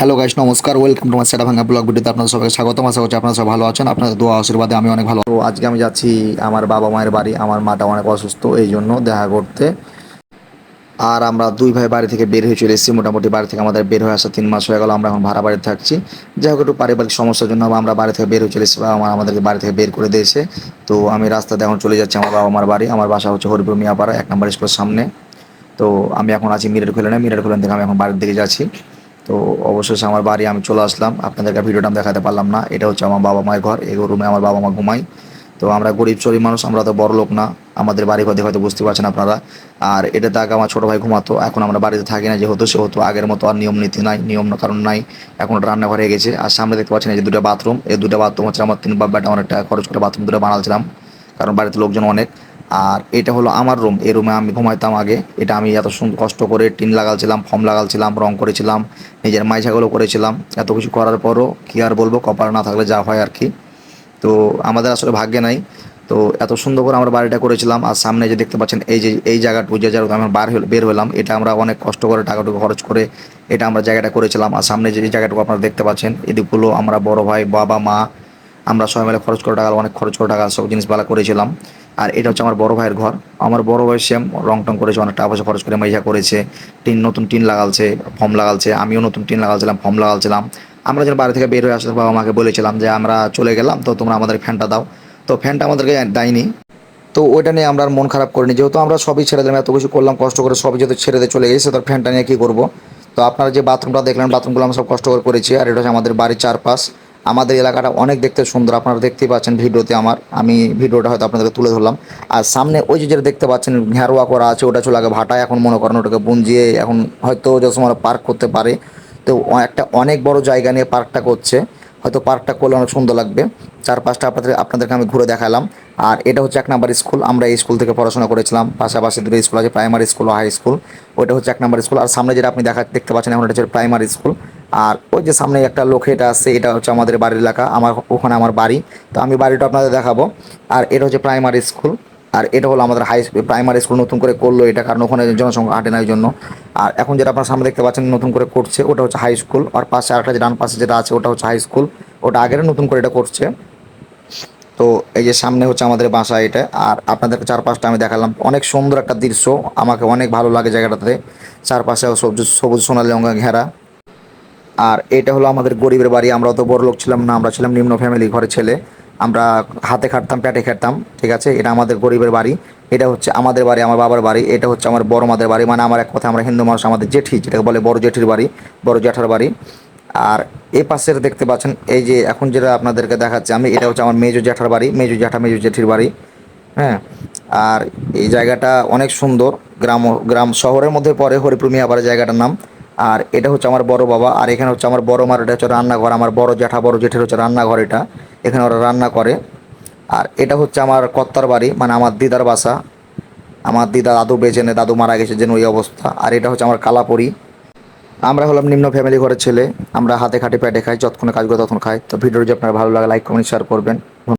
Hello guys নমস্কার welcome to my Bhanga vlog ভিডিওতে আপনাদের সবাইকে স্বাগতম। আশা করছি আপনারা সব ভালো আছেন, আপনাদের দোয়া আশীর্বাদে আমি অনেক ভালো। আজকে আমি যাচ্ছি আমার বাবা মায়ের বাড়ি, আমার মাটা অনেক অসুস্থ এই জন্য দেখা করতে। আর আমরা দুই ভাই বাড়ি থেকে বের হয়ে চলে এসেছি, মোটামুটি বাড়ি থেকে আমাদের বের হয়ে আসা তিন মাস হয়ে গেল, আমরা এখন ভাড়া বাড়িতে থাকছি। যাই হোক, একটু পারিবারিক সমস্যার জন্য আমরা বাড়ি থেকে বের হয়ে চলে এসেছি মা আমাদেরকে বাড়ি থেকে বের করে দিয়েছে। তো আমি রাস্তাতে এখন চলে যাচ্ছি আমার বাবা মার বাড়ি, আমার বাসা হচ্ছে হরিপুর মিয়াপাড়া, এক নম্বর স্কুলের সামনে। তো আমি এখন আছি মিরের খুলেনে মিরের খুলেন থেকে আমি এখন বাড়ির দিকে যাচ্ছি। তো অবশেষে আমার বাড়ি আমি চলে আসলাম। আপনাদেরকে ভিডিওটা আমি দেখাতে পারলাম না। এটা হচ্ছে আমার বাবা মায়ের ঘর। এই রুমে আমার বাবা মা ঘুমাই তো আমরা গরিব চরি মানুষ, আমরা তো বড় লোক না। আমাদের বাড়ি ঘর হয়তো বুঝতে পারছেন আপনারা। আর এটাতে আগে আমার ছোটো ভাই ঘুমাতো। এখন আমরা বাড়িতে থাকি না যেহেতু, সেহেতু আগের মতো আর নিয়ম নীতি নাই, নিয়ম কারণ নাই। এখন রান্নাঘর গেছে। আর সামনে দেখতে পাচ্ছেন যে দুটো বাথরুম। এই দুটো বাথরুম হচ্ছে আমার তিন বাব্বাটা অনেকটা খরচ করে বাথরুম দুটো বানালছিলাম কারণ বাড়িতে লোকজন অনেক। আর এটা হলো আমার রুম এই রুমে আমি ঘুমাইতাম আগে। এটা আমি এত সুন্দর কষ্ট করে টিন লাগালছিলাম, ফর্ম লাগালছিলাম, রং করেছিলাম, নিজের মাইঝাগুলো করেছিলাম। এত কিছু করার পরও কি আর বলব, কপাল না থাকলে যা হয় আর কি। তো আমাদের আসলে ভাগ্যে নাই। তো এত সুন্দর করে আমরা বাড়িটা করেছিলাম, আর সামনে যে দেখতে পাচ্ছেন, এই যে, এই জায়গাটুকু যে জায়গা আমরা বার বের হলাম, এটা আমরা অনেক কষ্ট করে টাকাটুকু খরচ করে এটা আমরা জায়গাটা করেছিলাম। আর সামনে যে জায়গাটুকু আপনারা দেখতে পাচ্ছেন, এদিকগুলো আমরা বড় ভাই, বাবা, মা, আমরা সবাই মিলে খরচ করে টাকা, অনেক খরচ করে টাকা সব জিনিসপালা করেছিলাম। আর এটা হচ্ছে আমার বড় ভাইয়ের ঘর। আমার বড় ভাই সেম রং টং করেছে, অনেক টাকা পয়সা খরচ করে মাইজা করেছে। টিন, নতুন টিন লাগালছে, ফর্ম লাগালছে, আমিও নতুন টিন লাগালছিলাম, ফর্ম লাগালছিলাম। আমরা যেন বাড়ি থেকে বের হয়ে আসলে বাবা মাকে বলেছিলাম যে, আমরা চলে গেলাম, তো তোমরা আমাদের ফ্যানটা দাও। তো ফ্যানটা আমাদেরকে দেয়নি। তো ওইটা নিয়ে আমরা মন খারাপ করিনি। যেহেতু আমরা সবই ছেড়ে দিলাম, এত কিছু করলাম, কষ্ট করে সবই যেহেতু ছেড়ে দিয়ে চলে গেছে, তার ফ্যানটা নিয়ে কী করব? তো আপনারা যে বাথরুমটা দেখলেন, বাথরুমগুলো আমরা সব কষ্ট করে করেছি, আর এটা হচ্ছে আমাদের বাড়ির চারপাশ। আমাদের এলাকাটা অনেক দেখতে সুন্দর। আপনারা দেখতেই পাচ্ছেন ভিডিওতে আমার। আমি ভিডিওটা হয়তো আপনাদেরকে তুলে ধরলাম। আর সামনে ওই যে যেটা দেখতে পাচ্ছেন, ঘেরোয়া করা আছে, ওটা চলে আগে ভাটায় এখন মনে করেন ওটাকে বুঞ্জিয়ে এখন হয়তো যে সময় পার্ক করতে পারে। তো একটা অনেক বড় জায়গা নিয়ে পার্কটা করছে। হয়তো পার্কটা করলে অনেক সুন্দর লাগবে। চারপাশটা আপনাদের, আপনাদেরকে আমি ঘুরে দেখালাম। আর এটা হচ্ছে এক নাম্বার স্কুল আমরা এই স্কুল থেকে পড়াশোনা করেছিলাম। পাশাপাশি দুটো স্কুল আছে প্রাইমারি স্কুল ও হাই স্কুল ওটা হচ্ছে এক নাম্বার স্কুল আর সামনে যেটা আপনি দেখা, দেখতে পাচ্ছেন, এখন এটা হচ্ছে প্রাইমারি স্কুল আর ওই যে সামনে একটা লোক এটা আছে, এটা হচ্ছে আমাদের বাড়ির এলাকা, আমার ওখানে আমার বাড়ি। তো আমি বাড়িটা আপনাদের দেখাবো। আর এটা হচ্ছে প্রাইমারি স্কুল আর এটা হলো আমাদের হাই প্রাইমারি স্কুল নতুন করে করল এটা, কারণ ওখানে জনসংখ্যা হাঁটে না জন্য। আর এখন যেটা আপনার সামনে দেখতে পাচ্ছেন, নতুন করে করছে, ওটা হচ্ছে হাই স্কুল আর পাশে আরেকটা যে ডান পাশে যেটা আছে, ওটা হচ্ছে হাই স্কুল ওটা আগের নতুন করে এটা করছে। তো এই যে সামনে হচ্ছে আমাদের বাসা এটা। আর আপনাদেরকে চারপাশটা আমি দেখালাম। অনেক সুন্দর একটা দৃশ্য, আমাকে অনেক ভালো লাগে জায়গাটাতে। চারপাশে সবুজ সবুজ সোনালি রঙা ঘেরা। আর এটা হলো আমাদের গরিবের বাড়ি, আমরা তো বড় লোক ছিলাম না, আমরা ছিলাম নিম্ন ফ্যামিলি ঘরের ছেলে। আমরা হাতে খাটতাম পেটে খাটতাম, ঠিক আছে? এটা আমাদের গরিবের বাড়ি, এটা হচ্ছে আমাদের বাড়ি, আমার বাবার বাড়ি, এটা হচ্ছে আমার বড় মাদের বাড়ি মানে আমার এক কথা, আমরা হিন্দু মানুষ, আমাদের জেঠি, যেটাকে বলে বড় জেঠির বাড়ি, বড় জ্যাঠার বাড়ি। আর এই পাশের দেখতে পাচ্ছেন, এই যে এখন যেটা আপনাদেরকে দেখাচ্ছি, আমি, এটা হচ্ছে আমার মেজো জ্যাঠার বাড়ি, মেজো জ্যাঠা, মেজো জেঠির বাড়ি হ্যাঁ? আর এই জায়গাটা অনেক সুন্দর, গ্রাম গ্রাম শহরের মধ্যে পড়ে হরিপুর মিয়াপাড়া জায়গাটার নাম। আর এটা হচ্ছে আমার বড় বাবা, আর এখানে হচ্ছে আমার বড় মার, এটা হচ্ছে রান্নাঘর, আমার বড় জ্যাঠা, বড় জেঠের হচ্ছে রান্নাঘর এটা। এখানে ওরা রান্না করে। আর এটা হচ্ছে আমার কর্তার বাড়ি মানে আমার দিদার বাসা। আমার দিদা দাদু বেঁচে নেই, দাদু মারা গেছে যেন ওই অবস্থা। আর এটা হচ্ছে আমার কালাপুরি। আমরা হলাম নিম্ন ফ্যামিলি ঘরের ছেলে। আমরা হাতে খাটে প্যাটে খাই, যতক্ষণে কাজ করে তখন খাই। তো ভিডিও যদি আপনার ভালো লাগে লাইক কমেন্ট শেয়ার করবেন।